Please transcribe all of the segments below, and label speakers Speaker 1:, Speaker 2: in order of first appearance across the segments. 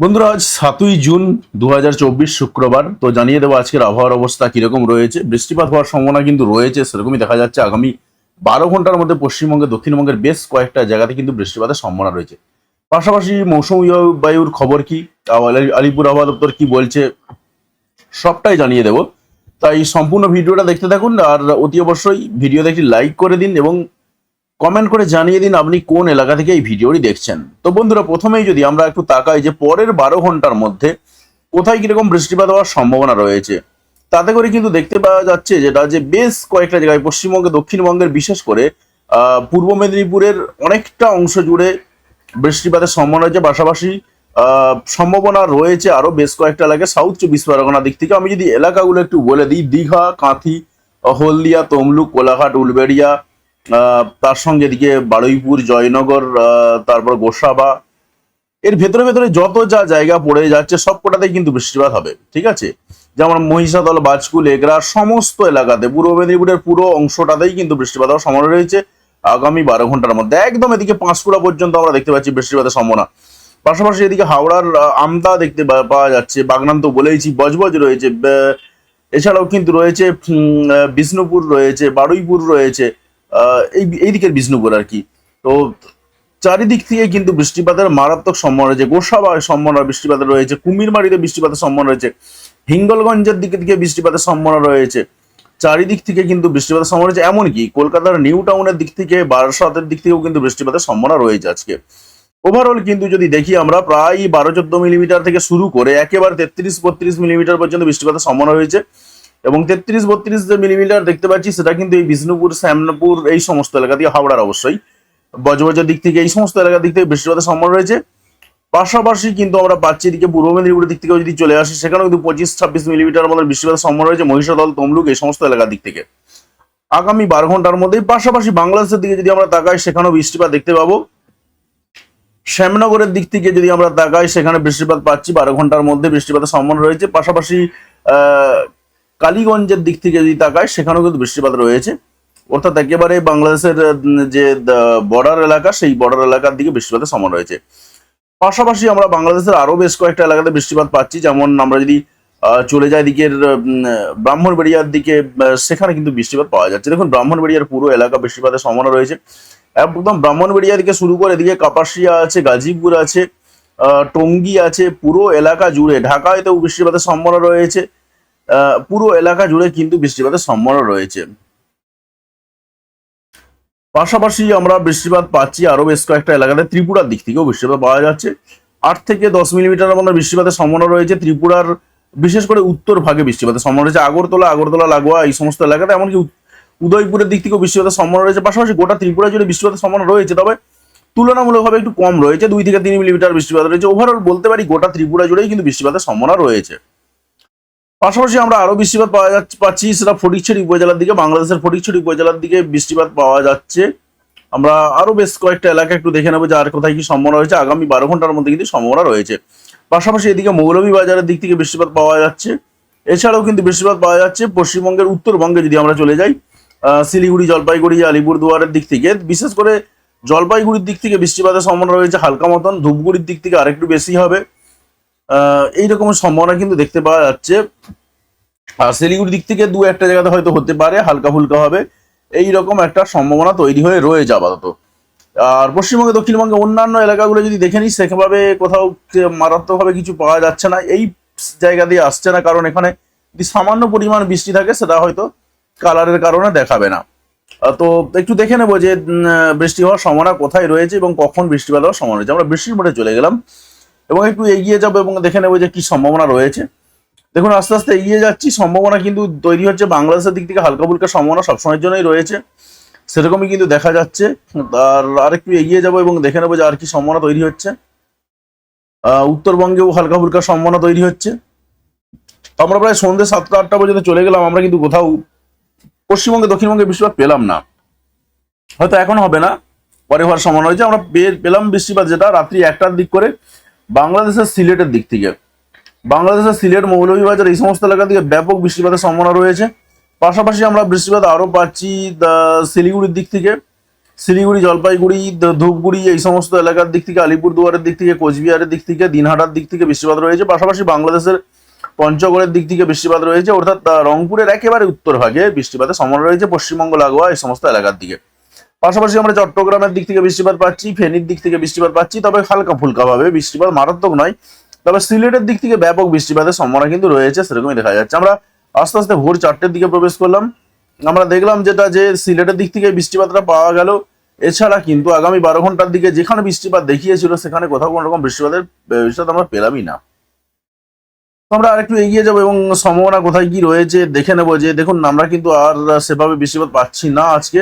Speaker 1: বন্ধুরা, আজ সাতই জুন দু হাজার চব্বিশ শুক্রবার। তো জানিয়ে দেবো আজকের আবহাওয়ার অবস্থা কীরকম রয়েছে। বৃষ্টিপাত হওয়ার সম্ভাবনা কিন্তু রয়েছে, সেরকমই দেখা যাচ্ছে। আগামী বারো ঘণ্টার মধ্যে পশ্চিমবঙ্গে, দক্ষিণবঙ্গের বেশ কয়েকটা জায়গাতে কিন্তু বৃষ্টিপাতের সম্ভাবনা রয়েছে। পাশাপাশি মৌসুমী বায়ুর খবর কি আলি- আলিপুর আবহাওয়া দপ্তর কি বলছে, সবটাই জানিয়ে দেবো। তাই সম্পূর্ণ ভিডিওটা দেখতে থাকুন, আর অতি অবশ্যই ভিডিওতে একটি লাইক করে দিন এবং কমেন্ট করে জানিয়ে দিন আপনি কোন এলাকা থেকে এই ভিডিওটি দেখছেন। তো বন্ধুরা, প্রথমেই যদি আমরা একটু তাকাই যে পরের বারো ঘণ্টার মধ্যে কোথায় কীরকম বৃষ্টিপাত হওয়ার সম্ভাবনা রয়েছে, তাতে করে কিন্তু দেখতে পাওয়া যাচ্ছে যেটা যে বেশ কয়েকটা জায়গায় পশ্চিমবঙ্গে, দক্ষিণবঙ্গের বিশেষ করে পূর্ব মেদিনীপুরের অনেকটা অংশ জুড়ে বৃষ্টিপাতের সম্ভাবনা রয়েছে। পাশাপাশি সম্ভাবনা রয়েছে আরও বেশ কয়েকটা এলাকায় সাউথ চব্বিশ পরগনার দিক থেকে। আমি যদি এলাকাগুলো একটু বলে দিই, দীঘা, কাঁথি, হলদিয়া, তমলুক, কোলাঘাট, উলবেড়িয়া তার সঙ্গে এদিকে বারুইপুর, জয়নগর তারপর গোসাবা। এর ভেতরে ভেতরে যত যা জায়গা পড়ে যাচ্ছে সব কটাতেই কিন্তু বৃষ্টিপাত হবে, ঠিক আছে? যেমন মহিষাদল, বাজকুল, এগরা, সমস্ত এলাকাতে, পূর্ব মেদিনীপুরের পুরো অংশটাতেই কিন্তু বৃষ্টিপাত হওয়ার সম্ভাবনা রয়েছে আগামী বারো ঘণ্টার মধ্যে। একদম এদিকে পাঁশকুড়া পর্যন্ত আমরা দেখতে পাচ্ছি বৃষ্টিপাতের সম্ভাবনা। পাশাপাশি এদিকে হাওড়ার আমতা দেখতে পাওয়া যাচ্ছে, বাগনান তো বলেইছি, বজবজ রয়েছে এছাড়াও কিন্তু রয়েছে বিষ্ণুপুর রয়েছে, বারুইপুর রয়েছে এই এই দিকের বিষ্ণুপুর আর কি। তো চারিদিক থেকে কিন্তু বৃষ্টিপাতের মারাত্মক সম্মান রয়েছে। গোসাবা সম্ভাবনা বৃষ্টিপাতের রয়েছে, কুমিরমারিতে বৃষ্টিপাতের সম্মান রয়েছে, হিঙ্গলগঞ্জের দিকে দিকে বৃষ্টিপাতের সম্ভাবনা রয়েছে। চারিদিক থেকে কিন্তু বৃষ্টিপাতের সম্ভাবনা রয়েছে, এমনকি কলকাতার নিউ টাউনের দিক থেকে, বারাসাতের দিক থেকেও কিন্তু বৃষ্টিপাতের সম্ভাবনা রয়েছে আজকে। ওভারঅল কিন্তু যদি দেখি আমরা, প্রায় বারো চোদ্দ মিলিমিটার থেকে শুরু করে একেবারে তেত্রিশ, বত্রিশ মিলিমিটার পর্যন্ত বৃষ্টিপাতের সম্ভাবনা রয়েছে। এবং তেত্রিশ, বত্রিশ যে মিলিমিটার দেখতে পাচ্ছি, সেটা কিন্তু এই বিষ্ণুপুর, শ্যামনপুর, এই সমস্ত এলাকা থেকে হাওড়ার অবশ্যই। বজবজের দিক থেকে এই সমস্ত এলাকার দিক থেকে বৃষ্টিপাতের সম্ভাবনা রয়েছে। পাশাপাশি কিন্তু আমরা পাচ্ছি এদিকে পূর্ব মেদিনীপুরের দিক থেকেও যদি চলে আসি, সেখানেও কিন্তু পঁচিশ, ছাব্বিশ মিলিমিটার মতো বৃষ্টিপাতের সম্ভাবনা রয়েছে। মহিষাদল, তমলুক, এই সমস্ত এলাকার দিক থেকে। আগামী বারো ঘণ্টার মধ্যেই পাশাপাশি বাংলাদেশের দিকে যদি আমরা তাকাই, সেখানেও বৃষ্টিপাত দেখতে পাবো। শ্যামনগরের দিক থেকে যদি আমরা তাকাই, সেখানে বৃষ্টিপাত পাচ্ছি। বারো ঘণ্টার মধ্যে বৃষ্টিপাতের সম্ভাবনা রয়েছে। পাশাপাশি কালীগঞ্জের দিক থেকে যদি তাকায়, সেখানেও কিন্তু বৃষ্টিপাত রয়েছে। অর্থাৎ একেবারে বাংলাদেশের যে বর্ডার এলাকা, সেই বর্ডার এলাকার দিকে বৃষ্টিপাতের সম্ভাবনা রয়েছে। পাশাপাশি আমরা বাংলাদেশের আরও বেশ কয়েকটা এলাকাতে বৃষ্টিপাত পাচ্ছি। যেমন আমরা যদি চলে যাই দিকের ব্রাহ্মণবাড়িয়ার দিকে সেখানে কিন্তু বৃষ্টিপাত পাওয়া যাচ্ছে। দেখুন, ব্রাহ্মণবাড়িয়ার পুরো এলাকা বৃষ্টিপাতের সম্ভাবনা রয়েছে। একদম ব্রাহ্মণবাড়িয়া থেকে শুরু করে এদিকে কাপাসিয়া আছে, গাজীপুর আছে টঙ্গী আছে, পুরো এলাকা জুড়ে ঢাকায়তেও বৃষ্টিপাতের সম্ভাবনা রয়েছে। পুরো এলাকা জুড়ে কিন্তু বৃষ্টিপাতের সম্ভাবনা রয়েছে। পাশাপাশি আমরা বৃষ্টিপাত পাচ্ছি আরও বেশ কয়েকটা এলাকাতে। ত্রিপুরার দিক থেকেও বৃষ্টিপাত পাওয়া যাচ্ছে। আট থেকে দশ মিলিমিটার মতো বৃষ্টিপাতের সম্ভাবনা রয়েছে। ত্রিপুরার বিশেষ করে উত্তর ভাগে বৃষ্টিপাতের সম্ভাবনা রয়েছে। আগরতলা আগরতলা, লাগোয়া এই সমস্ত এলাকাতে। এমনকি উদ- উদয়পুরের দিক থেকেও বৃষ্টিপাতের সম্ভাবনা রয়েছে। পাশাপাশি গোটা ত্রিপুরা জুড়ে বৃষ্টিপাতের সম্ভাবনা রয়েছে। তবে তুলনামূলকভাবে একটু কম রয়েছে। দুই থেকে তিন মিলিমিটার বৃষ্টিপাত রয়েছে। ওভারঅল বলতে পারি গোটা ত্রিপুরা জুড়েই কিন্তু বৃষ্টিপাতের সম্ভাবনা রয়েছে। পাশাপাশি আমরা আরও বৃষ্টিপাত পাওয়া যাচ্ছে, পাচ্ছি সেটা ফটিকছড়ি উপজেলার দিকে, বাংলাদেশের ফটিকছড়ি উপজেলার দিকে বৃষ্টিপাত পাওয়া যাচ্ছে। আমরা আরও বেশ কয়েকটা এলাকা একটু দেখে নেব যে আর কোথায় কি সম্ভাবনা রয়েছে। আগামী বারো ঘণ্টার মধ্যে কিন্তু সম্ভাবনা রয়েছে। পাশাপাশি এদিকে মৌলভী বাজারের দিক থেকে বৃষ্টিপাত পাওয়া যাচ্ছে। এছাড়াও কিন্তু বৃষ্টিপাত পাওয়া যাচ্ছে। পশ্চিমবঙ্গের উত্তরবঙ্গে যদি আমরা চলে যাই শিলিগুড়ি, জলপাইগুড়ি, আলিপুরদুয়ারের দিক থেকে, বিশেষ করে জলপাইগুড়ির দিক থেকে বৃষ্টিপাতের সম্ভাবনা রয়েছে হালকা মতন। ধূপগুড়ির দিক থেকে আরেকটু বেশি হবে। আহ, এই রকমের সম্ভাবনা কিন্তু দেখতে পাওয়া যাচ্ছে। আর শিলিগুড়ির দিক থেকে দু একটা জায়গাতে হয়তো হতে পারে হালকা ফুলকা হবে। এই রকম একটা সম্ভাবনা তৈরি হয়ে রয়েছে আপাতত। আর পশ্চিমবঙ্গে দক্ষিণবঙ্গে অন্যান্য এলাকাগুলো যদি দেখে নিই সেভাবে কোথাও মারাত্মকভাবে কিছু পাওয়া যাচ্ছে না। এই জায়গা দিয়ে আসছে না কারণ এখানে যদি সামান্য পরিমাণ বৃষ্টি থাকে সেটা হয়তো কালারের কারণে দেখাবে না। তো একটু দেখে নেব যে বৃষ্টি হওয়ার সম্ভাবনা কোথায় রয়েছে এবং কখন বৃষ্টিপাত হওয়ার সম্ভাবনা রয়েছে। আমরা বৃষ্টির মোড়ে চলে গেলাম। এবং একটু এগিয়ে যাব এবং দেখে নেব যে কি সম্ভাবনা রয়েছে। দেখুন, আস্তে আস্তে এগিয়ে যাচ্ছি। সম্ভাবনা কিন্তু তৈরি হচ্ছে বাংলাদেশের দিক থেকে হালকা ফুলকা সম্ভাবনা সবসময়ের জন্যই রয়েছে। সেরকমই কিন্তু দেখা যাচ্ছে। আর আরেকটু এগিয়ে যাব এবং দেখে নেব যে আর কি সম্ভাবনা তৈরি হচ্ছে। উত্তরবঙ্গেও হালকা ফুলকা সম্ভাবনা তৈরি হচ্ছে। আমরা প্রায় সন্ধ্যে সাতটা, আটটা পর্যন্ত চলে গেলাম। আমরা কিন্তু কোথাও পশ্চিমবঙ্গে, দক্ষিণবঙ্গে বৃষ্টিপাত পেলাম না। হয়তো এখন হবে না। পরে হওয়ার সম্ভাবনা হয়েছে আমরা পেলাম বৃষ্টিপাত যেটা রাত্রি একটার দিক করে। বাংলাদেশের সিলেটের দিক থেকে। বাংলাদেশের সিলেট, মৌলভীবাজার এই সমস্ত এলাকা থেকে ব্যাপক বৃষ্টিপাতের সম্ভাবনা রয়েছে। পাশাপাশি আমরা বৃষ্টিপাত আরও পাচ্ছি শিলিগুড়ির দিক থেকে। শিলিগুড়ি, জলপাইগুড়ি ধূপগুড়ি এই সমস্ত এলাকার দিক থেকে, আলিপুরদুয়ারের দিক থেকে, কোচবিহারের দিক থেকে, দিনহাটার দিক থেকে বৃষ্টিপাত রয়েছে। পাশাপাশি বাংলাদেশের পঞ্চগড়ের দিক থেকে বৃষ্টিপাত রয়েছে। অর্থাৎ রংপুরের একেবারে উত্তর ভাগে বৃষ্টিপাতের সম্ভাবনা রয়েছে। পশ্চিমবঙ্গ, লাগোয়া এই সমস্ত এলাকার দিকে। পাশাপাশি আমরা চট্টগ্রামের দিক থেকে বৃষ্টিপাত পাচ্ছি, ফেনীর দিক থেকে বৃষ্টিপাত পাচ্ছি, তবে হালকা ফুলকা ভাবে। বৃষ্টিপাত মারাত্মক নয়, তবে সিলেটের দিক থেকে ব্যাপক বৃষ্টিপাতের সম্ভাবনা কিন্তু রয়েছে, সেরকমই দেখা যাচ্ছে। আমরা আস্তে আস্তে ভোর চারটের দিকে প্রবেশ করলাম। আমরা দেখলাম যেটা যে সিলেটের দিক থেকে বৃষ্টিপাতটা পাওয়া গেল। এছাড়া কিন্তু আগামী বারো ঘণ্টার দিকে যেখানে বৃষ্টিপাত দেখিয়েছিল, সেখানে কোথাও কোনো রকম বৃষ্টিপাতের বৃষ্টিপাত আমরা পেলামই না। আমরা আরেকটু এগিয়ে যাব এবং সম্ভাবনা কোথায় কি রয়েছে, দেখে নেব যে, দেখুন, আমরা কিন্তু আর সেভাবে বৃষ্টিপাত পাচ্ছি না আজকে।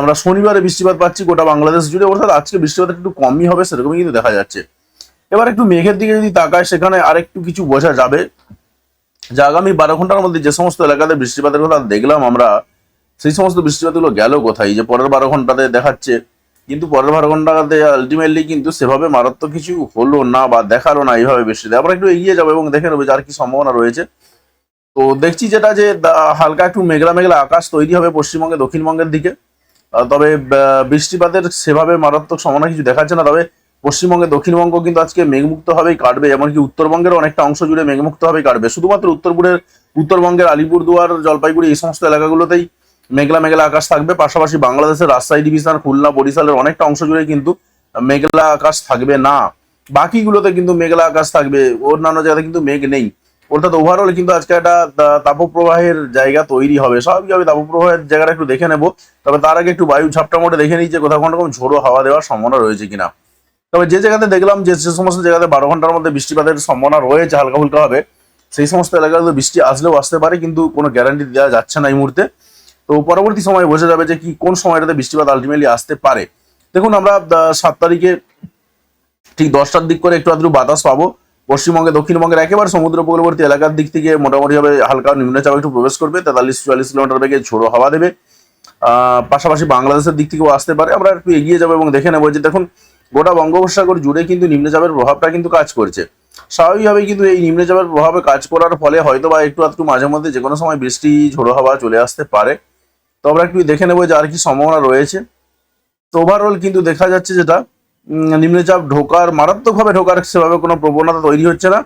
Speaker 1: আমরা শনিবারে বৃষ্টিপাত পাচ্ছি, গোটা বাংলাদেশ জুড়ে। অর্থাৎ আজকে বৃষ্টিপাত একটু কমই হবে, সেরকমই কিন্তু দেখা যাচ্ছে। এবার একটু মেঘের দিকে যদি তাকায় সেখানে আরেকটু কিছু বোঝা যাবে। যে আগামী বারো ঘণ্টার মধ্যে যে সমস্ত এলাকাতে বৃষ্টিপাতের কথা দেখলাম আমরা, সেই সমস্ত বৃষ্টিপাতগুলো গেল কোথায়? যে পরের বারো ঘন্টাতে দেখাচ্ছে, কিন্তু পরের বারো ঘন্টাতে আলটিমেটলি কিন্তু সেভাবে মারাত্মক কিছু হলো না বা দেখাল না এইভাবে বৃষ্টিতে। আমরা একটু এগিয়ে যাব এবং দেখে নেব যে আর কি সম্ভাবনা রয়েছে। তো দেখছি যেটা যে হালকা একটু মেঘলা মেঘলা আকাশ তৈরি হবে পশ্চিমবঙ্গে, দক্ষিণবঙ্গের দিকে। তবে বৃষ্টিপাতের সেভাবে মারাত্মক সম্ভাবনা কিছু দেখাচ্ছে না। তবে পশ্চিমবঙ্গে, দক্ষিণবঙ্গ কিন্তু আজকে মেঘমুক্ত হবেই কাটবে, এমনকি উত্তরবঙ্গের অনেকটা অংশ জুড়ে মেঘমুক্ত হবেই কাটবে। শুধুমাত্র উত্তরপুরের, উত্তরবঙ্গের আলিপুরদুয়ার, জলপাইগুড়ি এই সমস্ত এলাকাগুলোতেই মেঘলা মেঘলা আকাশ থাকবে। পাশাপাশি বাংলাদেশের রাজশাহী ডিভিশন, খুলনা, বরিশালের অনেকটা অংশ জুড়ে কিন্তু মেঘলা আকাশ থাকবে না। বাকিগুলোতে কিন্তু মেঘলা আকাশ থাকবে। অন্যান্য জায়গাতে কিন্তু মেঘ নেই। অর্থাৎ ওভারঅল কিন্তু আজকে একটা তাপপ্রবাহের জায়গা তৈরি হবে। স্বাভাবিকভাবে তাপপ্রবাহের জায়গাটা একটু দেখে নেব। তবে তার আগে একটু বায়ু ঝাপটা মোটে দেখে নিই যে কোথাও কোনো রকম ঝোড়ো হাওয়া দেওয়ার সম্ভাবনা রয়েছে কিনা। তবে যে জায়গাতে দেখলাম যে যে সমস্ত জায়গাতে বারো ঘণ্টার মধ্যে বৃষ্টিপাতের সম্ভাবনা রয়েছে হালকা ফুলকা হবে, সেই সমস্ত এলাকাতে বৃষ্টি আসলেও আসতে পারে, কিন্তু কোনো গ্যারান্টি দেওয়া যাচ্ছে না এই মুহূর্তে। তো পরবর্তী সময় বোঝা যাবে যে কি, কোন সময়টাতে বৃষ্টিপাত আলটিমেটলি আসতে পারে। দেখুন আমরা সাত তারিখে ঠিক দশটার দিক করে একটু আধটু বাতাস পাবো। পশ্চিমবঙ্গে, দক্ষিণবঙ্গের একেবারে সমুদ্র উপকূলবর্তী এলাকার দিক থেকে মোটামুটি ভাবে হালকা নিম্নচাপ একটু প্রবেশ করবে। তেতাল্লিশ, চুয়াল্লিশ কিলোমিটার বেগে ঝোড়ো হাওয়া দেবে। পাশাপাশি বাংলাদেশের দিক থেকেও আসতে পারে। আমরা একটু এগিয়ে যাব এবং দেখে নেব যে দেখুন, গোটা বঙ্গোপসাগর জুড়ে কিন্তু নিম্নচাপের প্রভাবটা কিন্তু কাজ করছে। স্বাভাবিকভাবে কিন্তু এই নিম্নচাপের প্রভাবে কাজ করার ফলে হয়তো বা একটু একটু মাঝে মধ্যে যে কোনো সময় বৃষ্টি, ঝোড়ো হাওয়া চলে আসতে পারে। তো আমরা একটু দেখে নেব যে আর কি সম্ভাবনা রয়েছে। তো ওভারঅল কিন্তু দেখা যাচ্ছে যেটা নিম্নচাপ ঢোকার, মারাত্মকভাবে ঢোকার সেভাবে কোনো প্রবণতা তৈরি হচ্ছে না।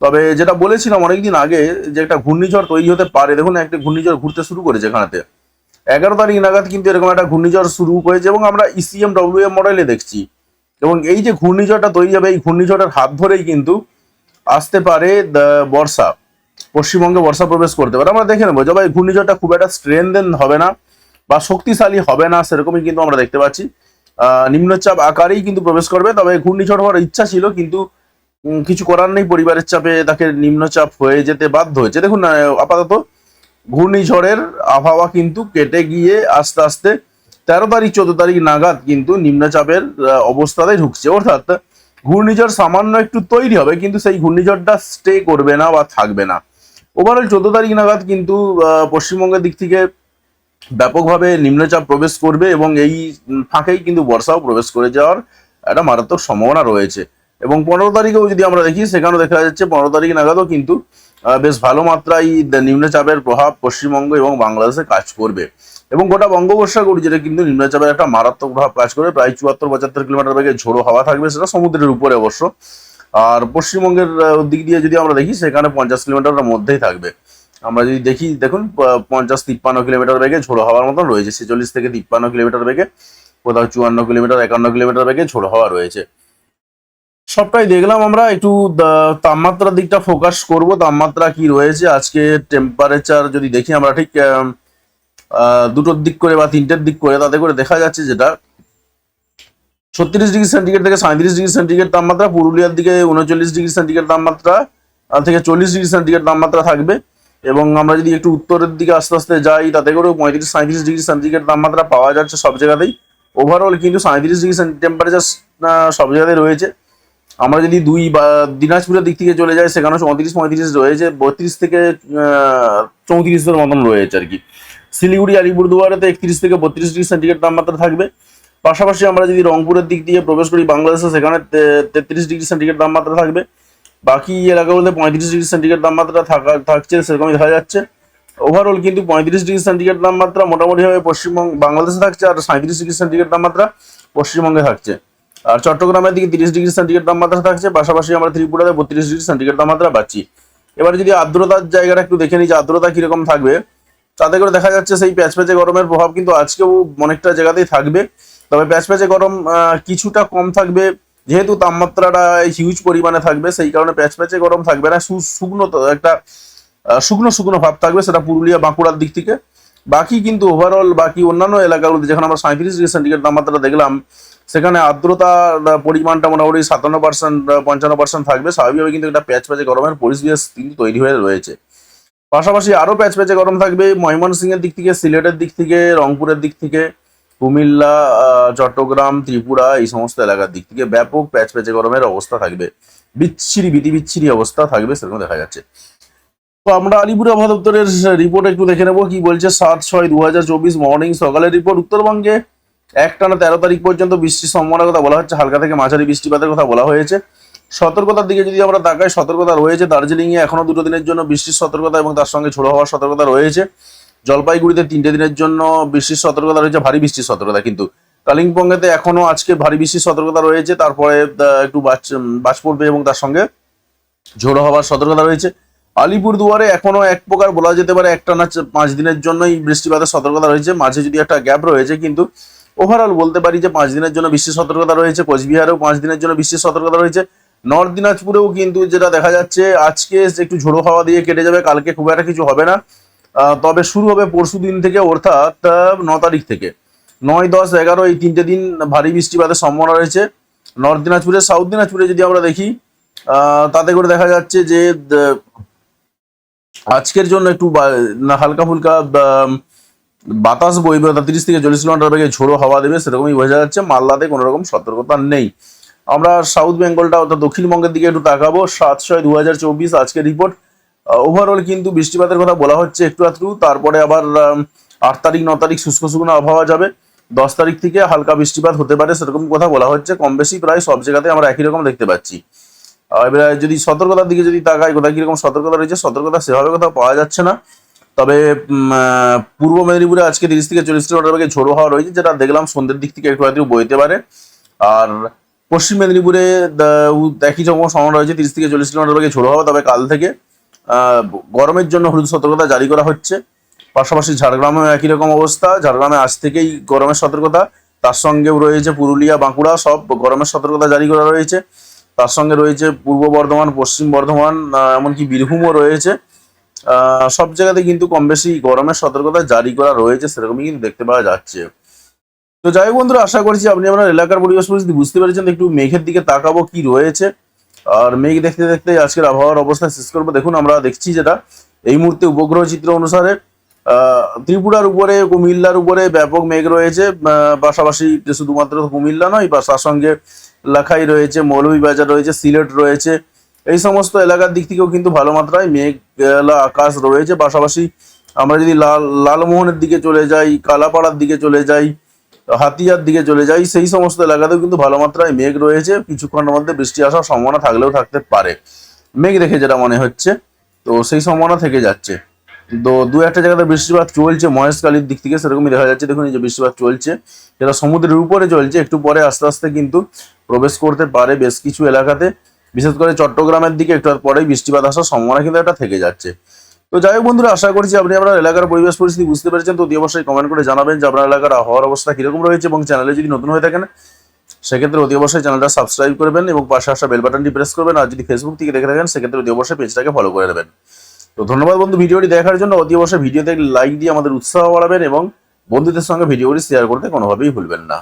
Speaker 1: তবে যেটা বলেছিলাম অনেকদিন আগে যে একটা ঘূর্ণিঝড় তৈরি হতে পারে, দেখুন একটা ঘূর্ণিঝড় ঘুরতে শুরু করেছে এখানেতে। এগারো তারিখ নাগাদ কিন্তু এরকম একটা ঘূর্ণিঝড় শুরু হয়েছে এবং আমরা ইসিএম ডব্লিউএম মডেলে দেখছি। এবং এই যে ঘূর্ণিঝড়টা তৈরি হবে, এই ঘূর্ণিঝড়ের হাত ধরেই কিন্তু আসতে পারে বর্ষা। পশ্চিমবঙ্গে বর্ষা প্রবেশ করতে পারে। আমরা দেখে নেব যে ভাই, ঘূর্ণিঝড়টা খুব একটা স্ট্রেনদেন হবে না বা শক্তিশালী হবে না, সেরকমই কিন্তু আমরা দেখতে পাচ্ছি। নিম্নচাপ আকারেই কিন্তু প্রবেশ করবে। তবে ঘূর্ণিঝড় হওয়ার ইচ্ছা ছিল, কিন্তু কিছু করার নেই। পরিবারের চাপে তাকে নিম্নচাপ হয়ে যেতে বাধ্য হয়েছে। দেখুন আপাতত ঘূর্ণিঝড়ের আবহাওয়া কিন্তু কেটে গিয়ে আস্তে আস্তে তেরো তারিখ, চোদ্দ তারিখ নাগাদ কিন্তু নিম্নচাপের অবস্থাতে ঢুকছে। অর্থাৎ ঘূর্ণিঝড় সামান্য একটু তৈরি হবে, কিন্তু সেই ঘূর্ণিঝড়টা স্টে করবে না বা থাকবে না। ওভারঅল চোদ্দ তারিখ নাগাদ কিন্তু পশ্চিমবঙ্গের দিক থেকে ব্যাপকভাবে নিম্নচাপ প্রবেশ করবে এবং এই ফাঁকেই কিন্তু বর্ষাও প্রবেশ করে যাওয়ার একটা মারাত্মক সম্ভাবনা রয়েছে। এবং পনেরো তারিখেও যদি আমরা দেখি, সেখানেও দেখা যাচ্ছে পনেরো তারিখ নাগাদও কিন্তু বেশ ভালো মাত্রায় নিম্নচাপের প্রভাব পশ্চিমবঙ্গ এবং বাংলাদেশে কাজ করবে। এবং গোটা বঙ্গোপসাগর যেটা কিন্তু নিম্নচাপের একটা মারাত্মক প্রভাব কাজ করবে প্রায় চুয়াত্তর, পঁচাত্তর কিলোমিটার বেগে ঝোড়ো হাওয়া থাকবে সেটা সমুদ্রের উপরে অবশ্য। আর পশ্চিমবঙ্গের দিক দিয়ে যদি আমরা দেখি, সেখানে পঞ্চাশ কিলোমিটারের মধ্যেই থাকবে। আমরা যদি দেখি, দেখুন পঞ্চাশ তিপ্পান্ন কিলোমিটার বেগে ঝোড়ো হাওয়ার মতন রয়েছে, ছেচল্লিশ থেকে তিপ্পান্ন কিলোমিটার বেগে, কোথাও চুয়ান্ন কিলোমিটার, একান্ন কিলোমিটার বেগে ঝোড়ো হাওয়া রয়েছে। সবটাই দেখলাম আমরা, একটু তাপমাত্রার দিকটা ফোকাস করব, তাপমাত্রা কি রয়েছে, আজকে টেম্পারেচার যদি দেখি আমরা ঠিক দুটোর দিক করে বা তিনটের দিক করে, তাতে করে দেখা যাচ্ছে যেটা, ছত্রিশ ডিগ্রি সেন্টিগ্রেড থেকে সাঁত্রিশ ডিগ্রি সেন্টিগ্রেড তাপমাত্রা, পুরুলিয়ার দিকে উনচল্লিশ ডিগ্রি সেন্টিগ্রেড তাপমাত্রা থেকে চল্লিশ ডিগ্রি সেন্টিগ্রেড তাপমাত্রা থাকবে। এবং আমরা যদি একটু উত্তরের দিকে আস্তে আস্তে যাই, তাতে করেও পঁয়ত্রিশ সাঁত্রিশ ডিগ্রি সেন্টিগ্রেড তাপমাত্রা পাওয়া যাচ্ছে সব জায়গাতেই। ওভারঅল কিন্তু সাঁত্রিশ ডিগ্রি টেম্পারেচার সব জায়গাতে রয়েছে। আমরা যদি দুই বা দিনাজপুরের দিক থেকে চলে যাই সেখানে চৌত্রিশ, পঁয়ত্রিশ রয়েছে, বত্রিশ থেকে চৌত্রিশের মতন রয়েছে আর কি। শিলিগুড়ি, আলিপুরদুয়ারেতে একত্রিশ থেকে বত্রিশ ডিগ্রি সেন্টিগ্রেড তাপমাত্রা থাকবে। পাশাপাশি আমরা যদি রংপুরের দিক দিয়ে প্রবেশ করি, বাংলাদেশে সেখানে তেত্রিশ ডিগ্রি সেন্টিগ্রেড তাপমাত্রা থাকবে। বাকি এলাকাগুলোতে পঁয়ত্রিশ ডিগ্রি সেন্টিগ্রেড তাপমাত্রা থাকা থাকছে, সেরকমই দেখা যাচ্ছে। ওভারঅল কিন্তু পঁয়ত্রিশ ডিগ্রি সেন্টিগ্রেড তাপমাত্রা মোটামুটিভাবে পশ্চিমবঙ্গ বাংলাদেশে থাকছে আর সাঁত্রিশ ডিগ্রি সেন্টিগ্রেড তাপমাত্রা পশ্চিমবঙ্গে থাকছে। আর চট্টগ্রামের দিকে তিরিশ ডিগ্রি সেন্টিগ্রেড তাপমাত্রা থাকছে, পাশাপাশি আমরা ত্রিপুরাতে বত্রিশ ডিগ্রি সেন্টিগ্রেড তাপমাত্রা পাচ্ছি। এবার যদি আর্দ্রতার জায়গাটা একটু দেখে নিই যে আর্দ্রতা কীরকম থাকবে, তাতে করে দেখা যাচ্ছে সেই প্যাচ প্যাচে গরমের প্রভাব কিন্তু আজকেও অনেকটা জায়গাতেই থাকবে। তবে প্যাচ প্যাচে গরম কিছুটা কম থাকবে যেহেতু তাপমাত্রাটা হিউজ পরিমাণে থাকবে, সেই কারণে প্যাচ প্যাচে গরম থাকবে না শুকনো একটা শুকনো শুকনো ভাব থাকবে সেটা পুরুলিয়া বাঁকুড়ার দিক থেকে। বাকি কিন্তু ওভারঅল বাকি অন্যান্য এলাকাগুলোতে যেখানে আমরা সাঁত্রিশ ডিগ্রি সেন্টিগ্রেড তাপমাত্রা দেখলাম, সেখানে আর্দ্রতার পরিমাণটা মোটামুটি সাতান্ন পার্সেন্ট পঞ্চান্ন পার্সেন্ট থাকবে। স্বাভাবিকভাবে কিন্তু একটা প্যাচ প্যাচে গরমের পরিবেশ কিন্তু তৈরি হয়ে রয়েছে। পাশাপাশি আরও প্যাচ প্যাচে গরম থাকবে ময়মনসিংহের দিক থেকে, সিলেটের দিক থেকে, রংপুরের দিক থেকে। কুমিল্লা চট্টগ্রাম, ত্রিপুরা এই সমস্ত এলাকার দিক থেকে ব্যাপক প্যাচ প্যাচে গরমের অবস্থা থাকবে। বিচ্ছিরি বিধি বিচ্ছিরি অবস্থা থাকবে সেরকম দেখা যাচ্ছে। তো আমরা আলিপুর আবহাওয়া দপ্তরের রিপোর্ট একটু দেখে নেব, কি বলছে সাত ছয় দু চব্বিশ মর্নিং সকালের রিপোর্ট উত্তরবঙ্গে একটানা তেরো তারিখ পর্যন্ত বৃষ্টির সম্ভাবনার কথা বলা হচ্ছে, হালকা থেকে মাঝারি বৃষ্টিপাতের কথা বলা হয়েছে। সতর্কতার দিকে যদি আমরা তাকাই, সতর্কতা রয়েছে দার্জিলিংয়ে এখনও দুটো দিনের জন্য বৃষ্টির সতর্কতা এবং তার সঙ্গে ঝোড়ো হওয়ার সতর্কতা রয়েছে। জলপাইগুড়িতে তিনটে দিনের জন্য বৃষ্টির সতর্কতা রয়েছে, ভারী বৃষ্টির সতর্কতা। কিন্তু কালিম্পংয়েতে এখনও আজকে ভারী বৃষ্টির সতর্কতা রয়েছে, তারপরে একটু বাজ বাজ পড়বে এবং তার সঙ্গে ঝোড়ো হওয়ার সতর্কতা রয়েছে। আলিপুর দুয়ারে এখনও এক প্রকার বলা যেতে পারে একটা না পাঁচ দিনের জন্যই বৃষ্টিপাতের সতর্কতা রয়েছে। মাঝে যদি একটা গ্যাপ রয়েছে কিন্তু ওভারঅল বলতে পারি যে পাঁচ দিনের জন্য বৃষ্টির সতর্কতা রয়েছে, কোচবিহারেও পাঁচ দিনের জন্য বৃষ্টির সতর্কতা রয়েছে। নর্থ দিনাজপুরেও কিন্তু যেটা দেখা যাচ্ছে, আজকে একটু ঝোড়ো হাওয়া দিয়ে কেটে যাবে, কালকে খুব একটা কিছু হবে না। তবে শুরু হবে পরশু দিন থেকে, অর্থাৎ ন তারিখ থেকে। নয়, দশ, এগারো, এই তিনটে দিন ভারী বৃষ্টিপাতের সম্ভাবনা রয়েছে। নর্থ দিনাজপুরে, সাউথ দিনাজপুরে যদি আমরা দেখি তাতে করে দেখা যাচ্ছে যে আজকের জন্য একটু হালকা ফুলকা বাতাস বইবে, অর্থাৎ তিরিশ থেকে চল্লিশ কিলোমিটার বেগে ঝোড়ো হাওয়া দেবে, সেরকমই বোঝা যাচ্ছে। মালদাতে কোনো রকম সতর্কতা নেই। আমরা সাউথ বেঙ্গলটা, অর্থাৎ দক্ষিণবঙ্গের দিকে একটু তাকাবো। সাত ছয় দু হাজার চব্বিশ আজকের রিপোর্ট ওভারঅল কিন্তু বৃষ্টিপাতের কথা বলা হচ্ছে একটু আধটু, তারপরে আবার আট তারিখ, ন তারিখ শুষ্ক শুকনো আবহাওয়া যাবে। দশ তারিখ থেকে হালকা বৃষ্টিপাত হতে পারে, সেরকম কথা বলা হচ্ছে। কম বেশি প্রায় সব জায়গাতে আমরা একই রকম দেখতে পাচ্ছি। এবারে যদি সতর্কতার দিকে যদি তাকাই, কোথায় কীরকম সতর্কতা রয়েছে, সতর্কতা সেভাবে কোথাও পাওয়া যাচ্ছে না। তবে পূর্ব মেদিনীপুরে আজকে তিরিশ থেকে চল্লিশ কিলোমিটার বেগে ঝোড়ো হওয়া রয়েছে, যেটা দেখলাম সন্ধ্যের দিক থেকে একটু আধটু বইতে পারে। আর পশ্চিম মেদিনীপুরে একই রকম সম্ভাবনা রয়েছে, তিরিশ থেকে চল্লিশ কিলোমিটার বেগে ঝোড়ো হওয়া, তবে কাল থেকে গরমের জন্য হলুদ সতর্কতা জারি করা হচ্ছে। পাশাপাশি ঝাড়গ্রামেও একই রকম অবস্থা। ঝাড়গ্রামে আজ থেকেই গরমের সতর্কতা। তার সঙ্গেও রয়েছে পুরুলিয়া, বাঁকুড়া, সব গরমের সতর্কতা জারি করা রয়েছে। তার সঙ্গে রয়েছে পূর্ব বর্ধমান, পশ্চিম বর্ধমান এমনকি বীরভূমও রয়েছে। সব জায়গাতে কিন্তু কম বেশি গরমের সতর্কতা জারি করা রয়েছে, সেরকমই কিন্তু দেখতে পাওয়া যাচ্ছে। তো যাই হোক বন্ধুরা, আশা করছি আপনি আপনার এলাকার পরিবেশ পরিস্থিতি বুঝতে পেরেছেন। একটু মেঘের দিকে তাকাবো কি রয়েছে। আর মেঘ দেখতে দেখতে আজকের আবহাওয়ার অবস্থা শেষ করব। দেখুন, আমরা দেখছি যেটা। এই মুহূর্তে উপগ্রহ চিত্র অনুসারে ত্রিপুরার উপরে, কুমিল্লার উপরে ব্যাপক মেঘ রয়েছে। পাশাপাশি শুধুমাত্র কুমিল্লা নয়, বা তার সঙ্গে লাখাই রয়েছে, মৌলভীবাজার রয়েছে, সিলেট রয়েছে। এই সমস্ত এলাকার দিক থেকেও কিন্তু ভালো মাত্রায় মেঘলা আকাশ রয়েছে। পাশাপাশি আমরা যদি লাল, লালমোহনের দিকে চলে যাই, কালাপাড়ার দিকে চলে যাই হাতিয়ার দিকে চলে যাই, সেই সমস্ত এলাকাতেও কিন্তু ভালো মাত্রায় মেঘ রয়েছে। কিছুক্ষণের মধ্যে বৃষ্টি আসার সম্ভাবনা থাকলেও থাকতে পারে। মেঘ দেখে যেটা মনে হচ্ছে, তো সেই সম্ভাবনা থেকে যাচ্ছে। তো দু একটা জায়গাতে বৃষ্টিপাত চলছে মহেশকালীর দিক থেকে সেরকমই দেখা যাচ্ছে। দেখুন, এই যে বৃষ্টিপাত চলছে, যেটা সমুদ্রের উপরে চলছে, একটু পরে আস্তে আস্তে কিন্তু প্রবেশ করতে পারে বেশ কিছু এলাকাতে। বিশেষ করে চট্টগ্রামের দিকে একটু পরেই বৃষ্টিপাত আসার সম্ভাবনা কিন্তু একটা থেকে যাচ্ছে। তো যাই হোক বন্ধুরা, আশা করছি আপনি আপনার এলাকার পরিবেশ পরিস্থিতি বুঝতে পেরেছেন। তো অতি অবশ্যই কমেন্ট করে জানাবেন যে আপনার এলাকার আবহাওয়ার অবস্থা কীরকম রয়েছে এবং চ্যানেলে যদি নতুন হয়ে থাকেন, সেক্ষেত্রে অতি অবশ্যই চ্যানেলটা সাবস্ক্রাইব করবেন এবং পাশে আসা বেল বাটনটি প্রেস করবেন। আর যদি ফেসবুক থেকে দেখে থাকেন, সেক্ষেত্রে অতি অবশ্যই পেজটাকে ফলো করে নেবেন। তো ধন্যবাদ বন্ধু ভিডিওটি দেখার জন্য। অতি অবশ্যই ভিডিওতে লাইক দিয়ে আমাদের উৎসাহ বাড়াবেন এবং বন্ধুদের সঙ্গে ভিডিওটি শেয়ার করতে কোনোভাবেই ভুলবেন না।